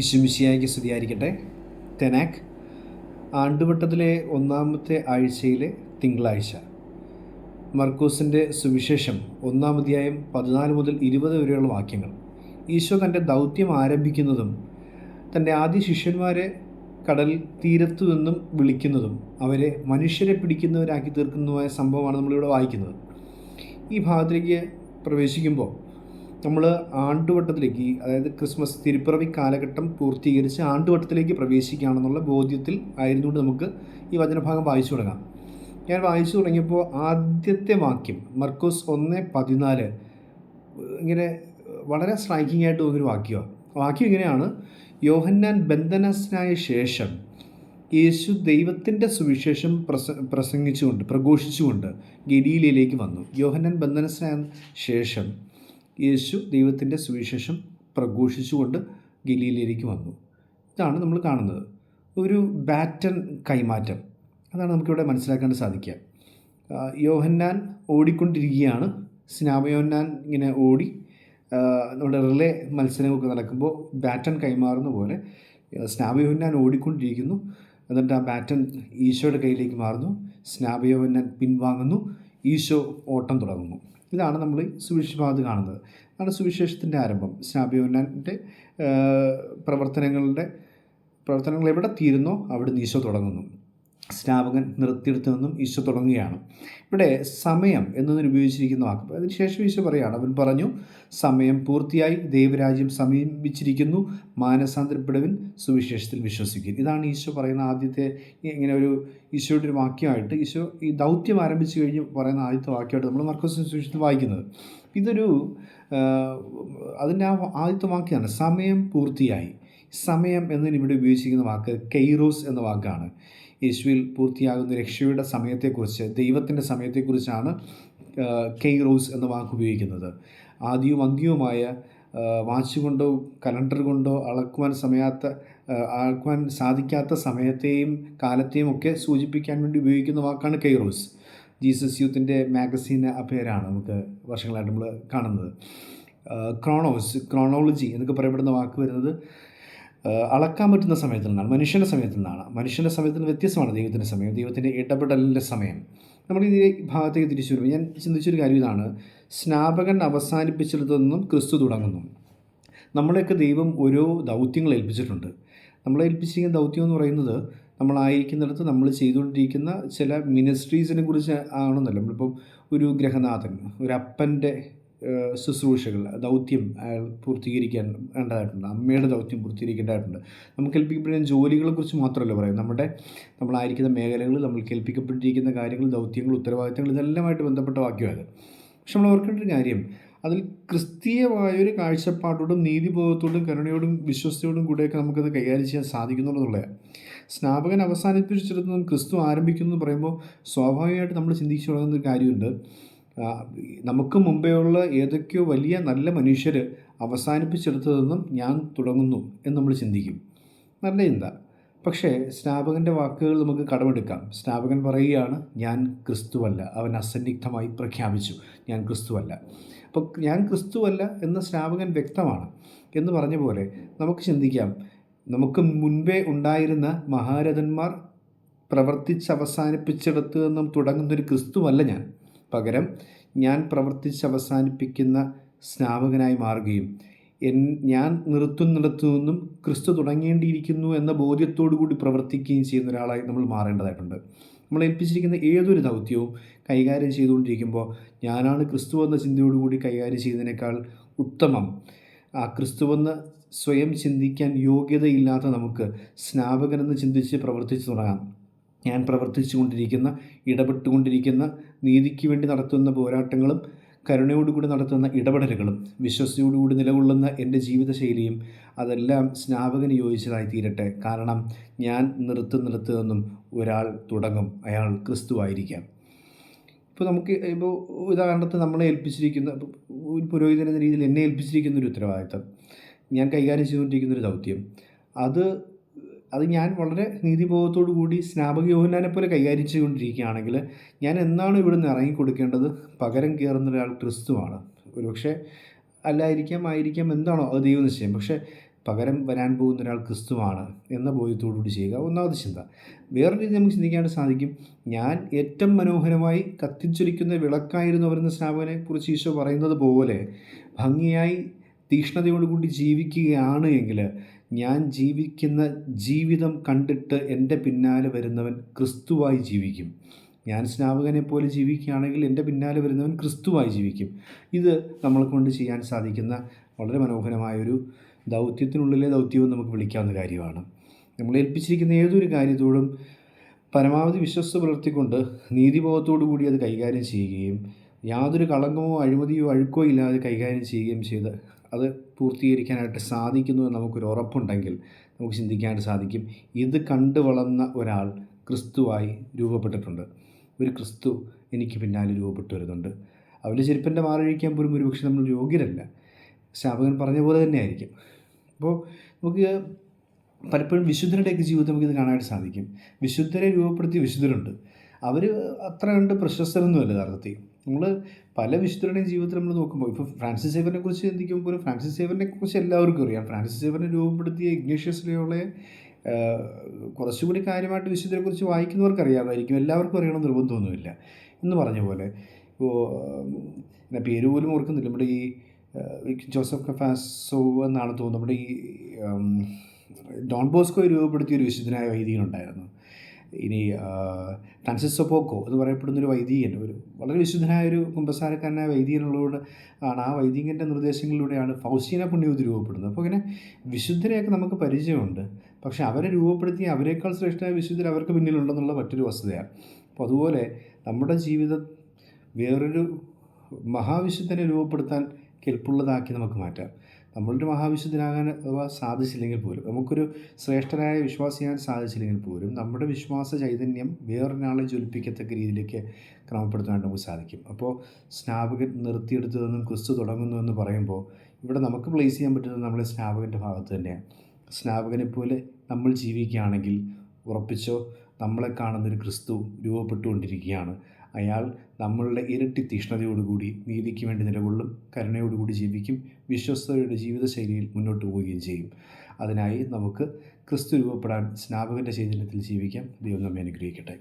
ഇശുമിശിയായിക്ക് സ്തുതിയായിരിക്കട്ടെ തെനാക്ക് ആണ്ടുവട്ടത്തിലെ ഒന്നാമത്തെ ആഴ്ചയിലെ തിങ്കളാഴ്ച. മർക്കൂസിന്റെ സുവിശേഷം ഒന്നാമധ്യായം പതിനാല് മുതൽ ഇരുപത് വരെയുള്ള വാക്യങ്ങൾ. ഈശോ തന്റെ ദൗത്യം ആരംഭിക്കുന്നതും തന്റെ ആദ്യ ശിഷ്യന്മാരെ കടൽ തീരത്തു നിന്നും വിളിക്കുന്നതും അവരെ മനുഷ്യരെ പിടിക്കുന്നവരാക്കി തീർക്കുന്നതുമായ സംഭവമാണ് നമ്മളിവിടെ വായിക്കുന്നത്. ഈ ഭാഗത്തിലേക്ക് പ്രവേശിക്കുമ്പോൾ നമ്മൾ ആണ്ടുവട്ടത്തിലേക്ക് അതായത് ക്രിസ്മസ് തിരുപ്പിറവി കാലഘട്ടം പൂർത്തീകരിച്ച് ആണ്ടുവട്ടത്തിലേക്ക് പ്രവേശിക്കുകയാണെന്നുള്ള ബോധ്യത്തിൽ ആയിരുന്നുകൊണ്ട് നമുക്ക് ഈ വചനഭാഗം വായിച്ചു തുടങ്ങാം. ഞാൻ വായിച്ചു തുടങ്ങിയപ്പോൾ ആദ്യത്തെ വാക്യം മർക്കോസ് ഒന്ന് പതിനാല് ഇങ്ങനെ വളരെ സ്ട്രൈക്കിംഗ് ആയിട്ട് തോന്നിയൊരു വാക്യമാണ് വാക്യം ഇങ്ങനെയാണ് യോഹന്നാൻ ബന്ധനസ്ഥനായ ശേഷം യേശു ദൈവത്തിന്റെ സുവിശേഷം പ്രസ പ്രസംഗിച്ചുകൊണ്ട് പ്രഘോഷിച്ചുകൊണ്ട് ഗലീലയിലേക്ക് വന്നു. യോഹന്നാൻ ബന്ധനസ്ഥനായ ശേഷം യേശു ദൈവത്തിന്റെ സുവിശേഷം പ്രഘോഷിച്ചുകൊണ്ട് ഗലീലയിലേക്ക് വന്നു. ഇതാണ് നമ്മൾ കാണുന്നത്. ഒരു ബാറ്റൺ കൈമാറ്റം. അതാണ് നമുക്കിവിടെ മനസ്സിലാക്കാൻ സാധിക്കുക. യോഹന്നാൻ ഓടിക്കൊണ്ടിരിക്കുകയാണ്. സ്നാപയോന്നാൻ ഇങ്ങനെ ഓടി നമ്മുടെ റിലേ മത്സരങ്ങളൊക്കെ നടക്കുമ്പോൾ ബാറ്റൺ കൈമാറുന്ന പോലെ സ്നാപയോന്നാൻ ഓടിക്കൊണ്ടിരിക്കുന്നു. എന്നിട്ട് ആ ബാറ്റൺ ഈശോയുടെ കയ്യിലേക്ക് മാറുന്നു. സ്നാപയോഹന്നാൻ പിൻവാങ്ങുന്നു. ഈശോ ഓട്ടം തുടങ്ങുന്നു. ഇതാണ് നമ്മൾ സുവിശേഷഭാഗത്ത് കാണുന്നത്. അതാണ് സുവിശേഷത്തിന്റെ ആരംഭം. സ്നാപയോന്നാന്റെ പ്രവർത്തനങ്ങളുടെ പ്രവർത്തനങ്ങൾ എവിടെ തീരുന്നോ അവിടെ നീശോ തുടങ്ങുന്നു. സ്നാപകൻ നിർത്തിയെടുത്തു നിന്നും ഈശോ തുടങ്ങുകയാണ്. ഇവിടെ സമയം എന്നതിന് ഉപയോഗിച്ചിരിക്കുന്ന വാക്ക്. അതിനുശേഷം ഈശോ പറയുകയാണ് അവൻ പറഞ്ഞു സമയം പൂർത്തിയായി ദൈവരാജ്യം സമീപിച്ചിരിക്കുന്നു മാനസാന്തരപ്പെടുവിൻ സുവിശേഷത്തിൽ വിശ്വസിക്കും ഇതാണ് ഈശോ പറയുന്ന ആദ്യത്തെ ഇങ്ങനെ ഒരു ഈശോയുടെ ഒരു വാക്യമായിട്ട്. ഈശോ ഈ ദൗത്യം ആരംഭിച്ചു കഴിഞ്ഞ് പറയുന്ന ആദ്യത്തെ വാക്യമായിട്ട് നമ്മൾ മർക്കോസ് സുവിശേഷത്തിൽ വായിക്കുന്നത്. ഇതൊരു അതിന്റെ ആ ആദ്യത്തെ വാക്യമാണ് സമയം പൂർത്തിയായി. സമയം എന്നതിന് ഇവിടെ ഉപയോഗിച്ചിരിക്കുന്ന വാക്ക് കെയ്റോസ് എന്ന വാക്കാണ്. യേശുവിൽ പൂർത്തിയാകുന്ന രക്ഷയുടെ സമയത്തെക്കുറിച്ച് ദൈവത്തിന്റെ സമയത്തെക്കുറിച്ചാണ് കെയ്റോസ് എന്ന വാക്ക് ഉപയോഗിക്കുന്നത്. ആദ്യവും അന്ത്യവുമായ വാച്ച് കൊണ്ടോ കലണ്ടർ കൊണ്ടോ അളക്കുവാൻ സമയാത്ത അളക്കുവാൻ സാധിക്കാത്ത സമയത്തെയും കാലത്തെയും ഒക്കെ സൂചിപ്പിക്കാൻ വേണ്ടി ഉപയോഗിക്കുന്ന വാക്കാണ് കെയ്റോസ്. ജീസസ് യൂത്തിന്റെ മാഗസീൻ പേരാണ് നമുക്ക് വർഷങ്ങളായിട്ട് നമ്മൾ കാണുന്നത്. ക്രോണോസ് ക്രോണോളജി എന്നൊക്കെ പറയപ്പെടുന്ന വാക്ക് വരുന്നത് അളക്കാൻ പറ്റുന്ന സമയത്തിൽ നിന്നാണ് മനുഷ്യന്റെ സമയത്തിൽ നിന്നാണ്. മനുഷ്യന്റെ സമയത്തിൽ നിന്ന് വ്യത്യസ്തമാണ് ദൈവത്തിന്റെ സമയം ദൈവത്തിന്റെ ഇടപെടലിന്റെ സമയം. നമ്മൾ ഈ ഭാഗത്തേക്ക് തിരിച്ചു വരുമ്പോൾ ഞാൻ ചിന്തിച്ചൊരു കാര്യം ഇതാണ്. സ്നാപകൻ അവസാനിപ്പിച്ചിടത്തു ക്രിസ്തു തുടങ്ങുന്നു. നമ്മളെയൊക്കെ ദൈവം ഓരോ ദൗത്യങ്ങൾ ഏൽപ്പിച്ചിട്ടുണ്ട്. നമ്മളെ ഏൽപ്പിച്ചിരിക്കുന്ന ദൗത്യം എന്ന് പറയുന്നത് നമ്മളായിരിക്കുന്നിടത്ത് നമ്മൾ ചെയ്തുകൊണ്ടിരിക്കുന്ന ചില മിനിസ്ട്രീസിനെ കുറിച്ച് ആണെന്നല്ല. നമ്മളിപ്പം ഒരു ഗ്രഹനാഥൻ ഒരു അപ്പന്റെ ശുശ്രൂഷകൾ ദൗത്യം അയാൾ പൂർത്തീകരിക്കാൻ വേണ്ടതായിട്ടുണ്ട്. അമ്മയുടെ ദൗത്യം പൂർത്തീകരിക്കേണ്ടതായിട്ടുണ്ട്. നമുക്ക് ഏൽപ്പിക്കപ്പെടുന്ന ജോലികളെക്കുറിച്ച് മാത്രമല്ല പറയാം നമ്മുടെ നമ്മളായിരിക്കുന്ന മേഖലകൾ നമ്മൾ കേൾപ്പിക്കപ്പെട്ടിരിക്കുന്ന കാര്യങ്ങൾ ദൗത്യങ്ങൾ ഉത്തരവാദിത്തങ്ങൾ ഇതെല്ലാമായിട്ട് ബന്ധപ്പെട്ട വാക്യമാണ് പക്ഷെ നമ്മൾ ഓർക്കേണ്ട ഒരു കാര്യം അതിൽ ക്രിസ്തീയമായൊരു കാഴ്ചപ്പാടോടും നീതിബോധത്തോടും കരുണയോടും വിശ്വസ്തയോടും കൂടെയൊക്കെ നമുക്കത് കൈകാര്യം ചെയ്യാൻ സാധിക്കുന്നുള്ളതാണ് സ്നാപകൻ അവസാനിപ്പിച്ചിടത്തുനിന്നും ക്രിസ്തു ആരംഭിക്കുന്നു എന്ന് പറയുമ്പോൾ സ്വാഭാവികമായിട്ട് നമ്മൾ ചിന്തിച്ചു തുടങ്ങുന്ന ഒരു കാര്യമുണ്ട്. നമുക്ക് മുമ്പേ ഉള്ള ഏതൊക്കെയോ വലിയ നല്ല മനുഷ്യർ അവസാനിപ്പിച്ചെടുത്തതെന്നും ഞാൻ തുടങ്ങുന്നു എന്ന് നമ്മൾ ചിന്തിക്കും. നല്ല ചിന്ത. പക്ഷേ സ്നാപകന്റെ വാക്കുകൾ നമുക്ക് കടമെടുക്കാം. സ്നാപകൻ പറയുകയാണ് ഞാൻ ക്രിസ്തുവല്ല. അവൻ അസന്നിഗ്ധമായി പ്രഖ്യാപിച്ചു ഞാൻ ക്രിസ്തുവല്ല. അപ്പോൾ ഞാൻ ക്രിസ്തുവല്ല എന്ന സ്നാപകൻ വ്യക്തമാണ് എന്ന് പറഞ്ഞ പോലെ നമുക്ക് ചിന്തിക്കാം. നമുക്ക് മുൻപേ ഉണ്ടായിരുന്ന മഹാരഥന്മാർ പ്രവർത്തിച്ച് അവസാനിപ്പിച്ചെടുത്ത് നിന്നും തുടങ്ങുന്നൊരു ക്രിസ്തുവല്ല ഞാൻ. പകരം ഞാൻ പ്രവർത്തിച്ച് അവസാനിപ്പിക്കുന്ന സ്നാപകനായി മാറുകയും എൻ ഞാൻ നിർത്തുന്നിടത്തു നിന്നും ക്രിസ്തു തുടങ്ങേണ്ടിയിരിക്കുന്നു എന്ന ബോധ്യത്തോടു കൂടി പ്രവർത്തിക്കുകയും ചെയ്യുന്ന ഒരാളായി നമ്മൾ മാറേണ്ടതായിട്ടുണ്ട്. നമ്മൾ ഏൽപ്പിച്ചിരിക്കുന്ന ഏതൊരു ദൗത്യവും കൈകാര്യം ചെയ്തുകൊണ്ടിരിക്കുമ്പോൾ ഞാനാണ് ക്രിസ്തു എന്ന ചിന്തയോടുകൂടി കൈകാര്യം ചെയ്യുന്നതിനേക്കാൾ ഉത്തമം. ആ ക്രിസ്തുവെന്ന് സ്വയം ചിന്തിക്കാൻ യോഗ്യതയില്ലാത്ത നമുക്ക് സ്നാപകനെന്ന് ചിന്തിച്ച് പ്രവർത്തിച്ചു തുടങ്ങാം. ഞാൻ പ്രവർത്തിച്ചു കൊണ്ടിരിക്കുന്ന ഇടപെട്ടുകൊണ്ടിരിക്കുന്ന നീതിക്ക് വേണ്ടി നടത്തുന്ന പോരാട്ടങ്ങളും കരുണയോടുകൂടി നടത്തുന്ന ഇടപെടലുകളും വിശ്വസയോടുകൂടി നിലകൊള്ളുന്ന എന്റെ ജീവിതശൈലിയും അതെല്ലാം സ്നാപകന് യോജിച്ചതായി തീരട്ടെ. കാരണം ഞാൻ നിർത്തി നിന്നും ഒരാൾ തുടങ്ങും അയാൾ ക്രിസ്തുവായിരിക്കാം ഇപ്പോൾ നമുക്ക് ഇപ്പോൾ ഉദാഹരണത്തിന് നമ്മളെ ഏൽപ്പിച്ചിരിക്കുന്ന ഒരു പുരോഹിതൻ എന്ന രീതിയിൽ എന്നെ ഏൽപ്പിച്ചിരിക്കുന്ന ഒരു ഉത്തരവാദിത്തം. ഞാൻ കൈകാര്യം ചെയ്തുകൊണ്ടിരിക്കുന്ന ഒരു ദൗത്യം. അത് അത് ഞാൻ വളരെ നീതിബോധത്തോടു കൂടി സ്നാപക യോഹനാനെ പോലെ കൈകാര്യം ചെയ്തുകൊണ്ടിരിക്കുകയാണെങ്കിൽ ഞാൻ എന്നാണ് ഇവിടുന്ന് ഇറങ്ങിക്കൊടുക്കേണ്ടത്? പകരം കയറുന്ന ഒരാൾ ക്രിസ്തുവാണ്. ഒരുപക്ഷെ അല്ലായിരിക്കാം ആയിരിക്കാം എന്താണോ അത് ദൈവനിശ്ചയം പക്ഷെ പകരം വരാൻ പോകുന്ന ഒരാൾ ക്രിസ്തുവാണ് എന്ന ബോധ്യത്തോടുകൂടി ചെയ്യുക ഒന്നാമത് ചിന്ത. വേറെ രീതി നമുക്ക് ചിന്തിക്കാനായിട്ട് സാധിക്കും. ഞാൻ ഏറ്റവും മനോഹരമായി കത്തിച്ചൊലിക്കുന്ന വിളക്കായിരുന്നു അവരെന്ന സ്നാപകനെ കുറിച്ച് ഈശോ പറയുന്നത് പോലെ ഭംഗിയായി തീക്ഷ്ണതയോടുകൂടി ജീവിക്കുകയാണ് എങ്കിൽ ഞാൻ ജീവിക്കുന്ന ജീവിതം കണ്ടിട്ട് എന്റെ പിന്നാലെ വരുന്നവൻ ക്രിസ്തുവായി ജീവിക്കും. ഞാൻ സ്നാപകനെ പോലെ ജീവിക്കുകയാണെങ്കിൽ എന്റെ പിന്നാലെ വരുന്നവൻ ക്രിസ്തുവായി ജീവിക്കും. ഇത് നമ്മളെ കൊണ്ട് ചെയ്യാൻ സാധിക്കുന്ന വളരെ മനോഹരമായൊരു ദൗത്യത്തിനുള്ളിലെ ദൗത്യവും നമുക്ക് വിളിക്കാവുന്ന കാര്യമാണ്. നമ്മൾ ഏൽപ്പിച്ചിരിക്കുന്ന ഏതൊരു കാര്യത്തോടും പരമാവധി വിശ്വസ്ത പുലർത്തിക്കൊണ്ട് നീതിബോധത്തോടു കൂടി അത് കൈകാര്യം ചെയ്യുകയും യാതൊരു കളങ്കമോ അഴിമതിയോ അഴുക്കോ ഇല്ലാതെ കൈകാര്യം ചെയ്യുകയും ചെയ്ത് അത് പൂർത്തീകരിക്കാനായിട്ട് സാധിക്കുന്നു എന്ന് നമുക്കൊരു ഉറപ്പുണ്ടെങ്കിൽ നമുക്ക് ചിന്തിക്കാനായിട്ട് സാധിക്കും. ഇത് കണ്ടു വളർന്ന ഒരാൾ ക്രിസ്തുവായി രൂപപ്പെട്ടിട്ടുണ്ട്. ഒരു ക്രിസ്തു എനിക്ക് പിന്നാലെ രൂപപ്പെട്ടു വരുന്നുണ്ട്. അവന്റെ ചെരുപ്പന്റെ മാറിയിരിക്കാൻ പോലും ഒരുപക്ഷെ നമ്മൾ യോഗ്യരല്ല. ശാപകൻ പറഞ്ഞ പോലെ തന്നെ ആയിരിക്കും അപ്പോൾ നമുക്ക് പലപ്പോഴും വിശുദ്ധരുടെയൊക്കെ ജീവിതം നമുക്കിത് കാണാനായിട്ട് സാധിക്കും. വിശുദ്ധരെ രൂപപ്പെടുത്തിയ വിശുദ്ധരുണ്ട്. അവർ അത്ര കണ്ട് പ്രശസ്തരൊന്നുമല്ല യഥാർത്ഥത്തിൽ. നമ്മൾ പല വിശുദ്ധരുടെയും ജീവിതത്തിൽ നമ്മൾ നോക്കുമ്പോൾ ഇപ്പോൾ ഫ്രാൻസിസ് സേവനെ കുറിച്ച് ചിന്തിക്കുമ്പോൾ ഫ്രാൻസിസ് സേവനെ കുറിച്ച് എല്ലാവർക്കും അറിയാം. ഫ്രാൻസിസ് സേവനെ രൂപപ്പെടുത്തിയ ഇഗ്നേഷ്യസ് ലിയോളെ കുറച്ചുകൂടി കാര്യമായിട്ട് വിശുദ്ധരെ കുറിച്ച് വായിക്കുന്നവർക്ക് അറിയാമായിരിക്കും എല്ലാവർക്കും അറിയണം നിർബന്ധമൊന്നുമില്ല. എന്ന് പറഞ്ഞ പോലെ ഇപ്പോൾ പിന്നെ പേര് പോലും ഓർക്കുന്നില്ല. നമ്മുടെ ഈ ജോസഫ് കഫാസോ എന്നാണ് തോന്നുന്നത് നമ്മുടെ ഈ ഡോൺ ബോസ്കോ രൂപപ്പെടുത്തിയ ഒരു വിശുദ്ധനായ വൈദികനുണ്ടായിരുന്നു ഇനി ഫ്രാൻസിസ് സൊപ്പോക്കോ എന്ന് പറയപ്പെടുന്ന ഒരു വൈദികൻ ഒരു വളരെ വിശുദ്ധനായ ഒരു കുമ്പസാരക്കാരനായ വൈദികനുള്ളതുകൊണ്ട് ആണ് ആ വൈദികന്റെ നിർദ്ദേശങ്ങളിലൂടെയാണ് ഫൗസ്റ്റീന പുണ്യവതി രൂപപ്പെടുന്നത്. അപ്പോൾ ഇങ്ങനെ വിശുദ്ധരെയൊക്കെ നമുക്ക് പരിചയമുണ്ട്. പക്ഷേ അവരെ രൂപപ്പെടുത്തി അവരെക്കാൾ ശ്രേഷ്ഠമായ വിശുദ്ധർ അവർക്ക് പിന്നിലുണ്ടെന്നുള്ള മറ്റൊരു വസ്തുതയാണ്. അപ്പോൾ അതുപോലെ നമ്മുടെ ജീവിതം വേറൊരു മഹാവിശുദ്ധനെ രൂപപ്പെടുത്താൻ കെൽപ്പുള്ളതാക്കി നമുക്ക് മാറ്റാം. നമ്മളൊരു മഹാവിശുദ്ധനാകാൻ അഥവാ സാധിച്ചില്ലെങ്കിൽ പോലും നമുക്കൊരു ശ്രേഷ്ഠനായ വിശ്വാസിയാൻ സാധിച്ചില്ലെങ്കിൽ പോലും നമ്മുടെ വിശ്വാസ ചൈതന്യം വേറൊരാളെ ജ്വലിപ്പിക്കത്തക്ക രീതിയിലേക്ക് ക്രമപ്പെടുത്താനായിട്ട് നമുക്ക് സാധിക്കും. അപ്പോൾ സ്നാപകൻ നിർത്തിയെടുത്തതെന്നും ക്രിസ്തു തുടങ്ങുന്നു എന്ന് പറയുമ്പോൾ ഇവിടെ നമുക്ക് പ്ലേസ് ചെയ്യാൻ പറ്റുന്നത് നമ്മളെ സ്നാപകന്റെ ഭാഗത്ത് തന്നെയാണ്. സ്നാപകനെ പോലെ നമ്മൾ ജീവിക്കുകയാണെങ്കിൽ ഉറപ്പിച്ചോ നമ്മളെ കാണുന്നൊരു ക്രിസ്തു രൂപപ്പെട്ടുകൊണ്ടിരിക്കുകയാണ്. അയാൾ നമ്മളുടെ ഇരട്ടി തീഷ്ണതയോടുകൂടി നീതിക്ക് വേണ്ടി നിലകൊള്ളും കരുണയോടുകൂടി ജീവിക്കും വിശ്വസ്തയുടെ ജീവിതശൈലിയിൽ മുന്നോട്ട് പോവുകയും ചെയ്യും. അതിനായി നമുക്ക് ക്രിസ്തു രൂപപ്പെടാൻ സ്നാപകന്റെ ചൈതന്യത്തിൽ ജീവിക്കാം. ദൈവം നമ്മെ അനുഗ്രഹിക്കട്ടെ.